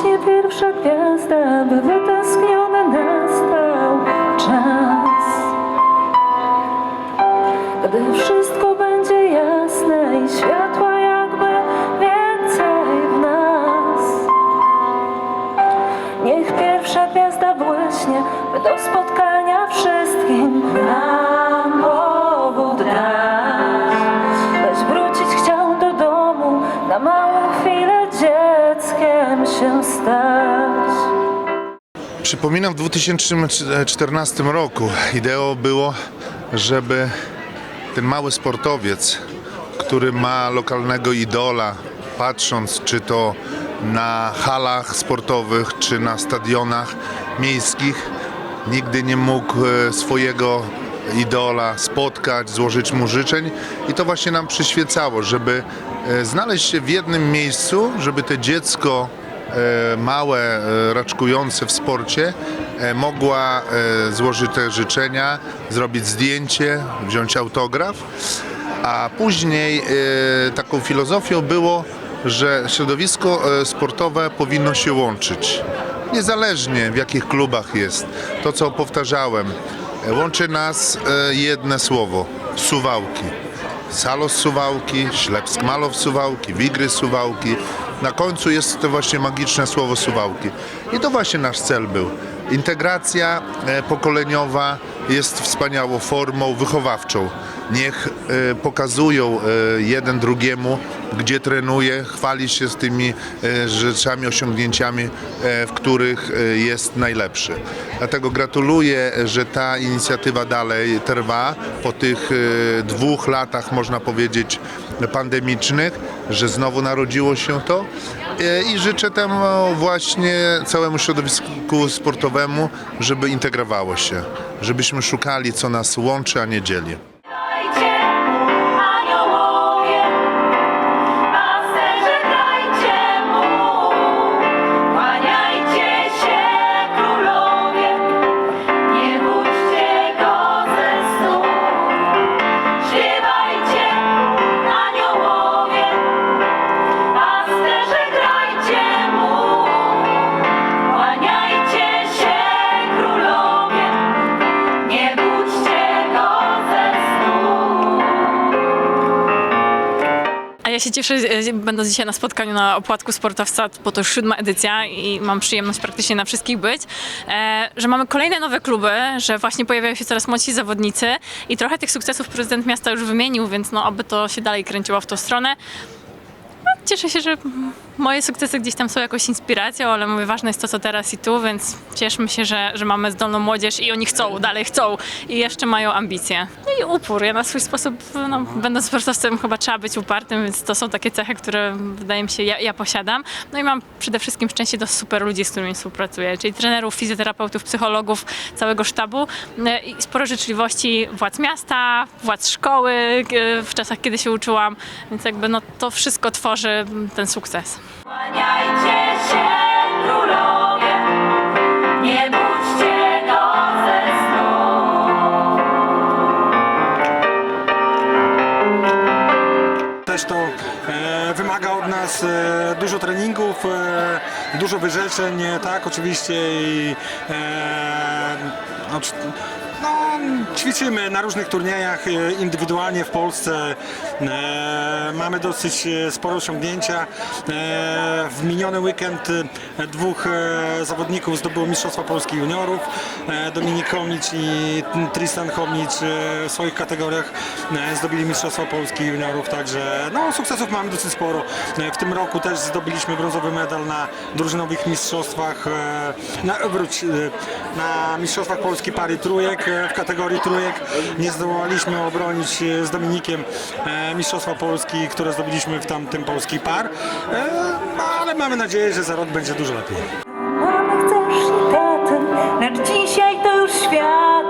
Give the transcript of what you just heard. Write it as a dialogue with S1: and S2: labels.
S1: Zabłyśnie pierwsza gwiazda, by wytęskniony nastał czas. Gdy wszystko będzie jasne i światła jakby więcej w nas. Niech pierwsza gwiazda błyśnie, by do
S2: Przypominam, w 2014 roku ideą było, żeby ten mały sportowiec, który ma lokalnego idola, patrząc czy to na halach sportowych, czy na stadionach miejskich, nigdy nie mógł e, swojego idola spotkać, złożyć mu życzeń. I to właśnie nam przyświecało, żeby e, znaleźć się w jednym miejscu, żeby to dziecko e, małe, e, raczkujące w sporcie e, mogła e, złożyć te życzenia, zrobić zdjęcie, wziąć autograf, a później e, taką filozofią było, że środowisko e, sportowe powinno się łączyć. Niezależnie w jakich klubach jest. To co powtarzałem, e, łączy nas e, jedno słowo Suwałki. Salos Suwałki, Ślepsk Malow Suwałki, Wigry Suwałki. Na końcu jest to właśnie magiczne słowo Suwałki. I to właśnie nasz cel był. Integracja e, pokoleniowa jest wspaniałą formą wychowawczą. Niech e, pokazują e, jeden drugiemu, gdzie trenuje, chwali się z tymi e, rzeczami, osiągnięciami, w których jest najlepszy. Dlatego gratuluję, że ta inicjatywa dalej trwa po tych dwóch latach, można powiedzieć, pandemicznych, że znowu narodziło się to i życzę temu właśnie całemu środowisku sportowemu, żeby integrowało się, żebyśmy szukali, co nas łączy, a nie dzieli.
S3: Ja się cieszę, e, będąc dzisiaj na spotkaniu na opłatku sportowca, bo to już siódma edycja i mam przyjemność praktycznie na wszystkich być, e, że mamy kolejne nowe kluby, że właśnie pojawiają się coraz młodsi zawodnicy i trochę tych sukcesów prezydent miasta już wymienił, więc no oby to się dalej kręciło w tą stronę. Cieszę się, że moje sukcesy gdzieś tam są jakąś inspiracją, ale mówię, ważne jest to, co teraz i tu, więc cieszmy się, że, że mamy zdolną młodzież i oni chcą, dalej chcą i jeszcze mają ambicje. No i upór. Ja na swój sposób, no, będąc sportowcem, chyba trzeba być upartym, więc to są takie cechy, które wydaje mi się, ja, ja posiadam. No i mam przede wszystkim szczęście do super ludzi, z którymi współpracuję, czyli trenerów, fizjoterapeutów, psychologów, całego sztabu e, i sporo życzliwości władz miasta, władz szkoły e, w czasach, kiedy się uczyłam, więc jakby no, to wszystko tworzy ten sukces.
S1: Kłaniajcie się królowie, nie budźcie go ze snu.
S4: Też to e, wymaga od nas e, dużo treningów, e, dużo wyrzeczeń, e, tak, oczywiście i e, no, ćwiczymy na różnych turniejach e, indywidualnie w Polsce. E, mamy dosyć e, spore osiągnięcia. W miniony weekend dwóch zawodników zdobyło Mistrzostwa Polski Juniorów. Dominik Chomnicz i Tristan Chomnicz e, w swoich kategoriach zdobyli Mistrzostwa Polski Juniorów, także no, sukcesów mamy dosyć sporo. W tym roku też zdobyliśmy brązowy medal na drużynowych mistrzostwach, na, wróć, na Mistrzostwach Polski pary trójek w kategorii trójek nie zdołaliśmy obronić e, z Dominikiem e, Mistrzostwa Polski, które zdobyliśmy w tamtym polski par, e, no, ale mamy nadzieję, że za rok będzie dużo lepiej.
S1: Mamy chcesz, lecz dzisiaj to już świat.